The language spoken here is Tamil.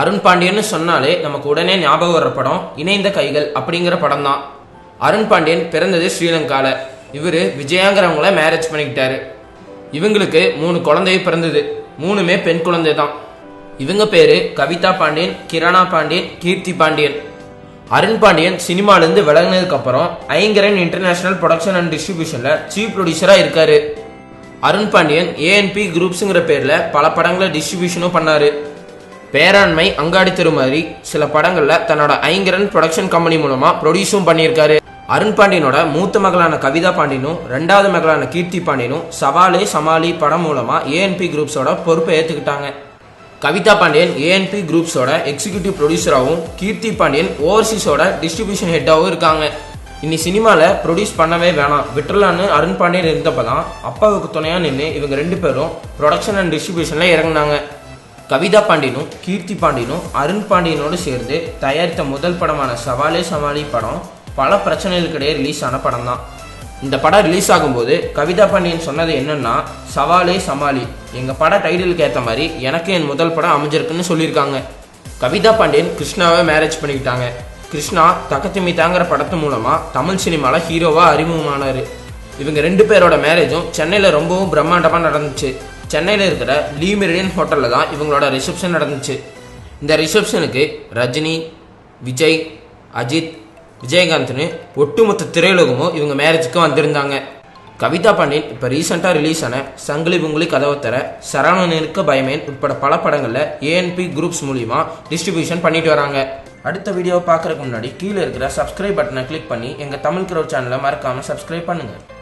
அருண் பாண்டியன்னு சொன்னாலே நமக்கு உடனே ஞாபகம் வர்ற படம் இணைந்த கைகள் அப்படிங்கிற படம் தான் அருண் பாண்டியன் பிறந்தது ஸ்ரீலங்கால. இவர் விஜயாங்கிறவங்கள மேரேஜ் பண்ணிக்கிட்டாரு. இவங்களுக்கு மூணு குழந்தை பிறந்தது. மூணுமே பெண் குழந்தை தான் இவங்க பேரு கவிதா பாண்டியன் கிரணா பாண்டியன் கீர்த்தி பாண்டியன். அருண் பாண்டியன் சினிமாலேருந்து விலகினதுக்கு அப்புறம் ஐங்கரன் இன்டர்நேஷனல் ப்ரொடக்ஷன் அண்ட் டிஸ்ட்ரிபியூஷனில் சீஃப் ப்ரொடியூசராக இருக்காரு. அருண் பாண்டியன் ஏஎன்பி குரூப்ஸுங்கிற பேரில் பல படங்களை டிஸ்ட்ரிபியூஷனும் பண்ணாரு. பேராண்மை அங்காடி தெரு மாதிரி சில படங்கள்ல தன்னோட ஐங்கரன் ப்ரொடக்ஷன் கம்பெனி மூலமா ப்ரொடியூஸும் பண்ணியிருக்காரு. அருண் பாண்டியனோட மூத்த மகளான கவிதா பாண்டியனும் ரெண்டாவது மகளான கீர்த்தி பாண்டியனும் சவாலே சமாளி படம் மூலமா ஏஎன்பி குரூப்ஸோட பொறுப்பை ஏத்துக்கிட்டாங்க. கவிதா பாண்டியன் ஏஎன்பி குரூப்ஸோட எக்ஸிக்யூட்டிவ் ப்ரொடியூசராகவும் கீர்த்தி பாண்டியன் ஓவர்சீஸோட டிஸ்ட்ரிபியூஷன் ஹெட்டாகவும் இருக்காங்க. இனி சினிமாவில் ப்ரொடியூஸ் பண்ணவே வேணாம். விட்டுலான்னு அருண் பாண்டியன் இருந்தப்போ தான் அப்பாவுக்கு துணையாக நின்று இவங்க ரெண்டு பேரும் ப்ரொடக்ஷன் அண்ட் டிஸ்ட்ரிபியூஷனில் இறங்குனாங்க. கவிதா பாண்டியனும் கீர்த்தி பாண்டியனும் அருண் பாண்டியனோடு சேர்ந்து தயாரித்த முதல் படமான சவாலே சமாளி படம் பல பிரச்சனைகளுக்கிடையே ரிலீஸ் ஆன படம் தான் இந்த படம் ரிலீஸ் ஆகும்போது கவிதா பாண்டியன் சொன்னது என்னன்னா சவாலே சமாளி. எங்கள் பட டைட்டிலுக்கு ஏற்ற மாதிரி எனக்கு என் முதல் படம் அமைஞ்சிருக்குன்னு சொல்லியிருக்காங்க. கவிதா பாண்டியன் கிருஷ்ணாவை மேரேஜ் பண்ணிக்கிட்டாங்க. கிருஷ்ணா தக்கத்திமி தாங்கிற படத்து மூலமாக தமிழ் சினிமாவில் ஹீரோவாக அறிமுகமானார். இவங்க ரெண்டு பேரோட மேரேஜும் சென்னையில் ரொம்பவும் பிரம்மாண்டமாக நடந்துச்சு. சென்னையில் இருக்கிற லீ மெரிடியன் ஹோட்டலில் தான் இவங்களோட ரிசப்ஷன் நடந்துச்சு. இந்த ரிசப்ஷனுக்கு ரஜினி விஜய் அஜித் விஜயகாந்த்னு ஒட்டுமொத்த திரையுலகமும் இவங்க மேரேஜுக்கு வந்திருந்தாங்க. கவிதா பாண்டியன் இப்போ ரீசெண்டாக ரிலீஸ் ஆன சங்கிலி புங்குலி கதவை தர சரவணன் இருக்க பயமேன் உட்பட பல படங்களில் ஏஎன்பி குரூப்ஸ் மூலிமா டிஸ்ட்ரிபியூஷன் பண்ணிட்டு வராங்க. அடுத்த வீடியோவை பார்க்குறதுக்கு முன்னாடி கீழே இருக்கிற சப்ஸ்கிரைப் பட்டனை கிளிக் பண்ணி எங்கள் தமிழ் கிரோ சேனலை மறக்காமல் சப்ஸ்கிரைப் பண்ணுங்கள்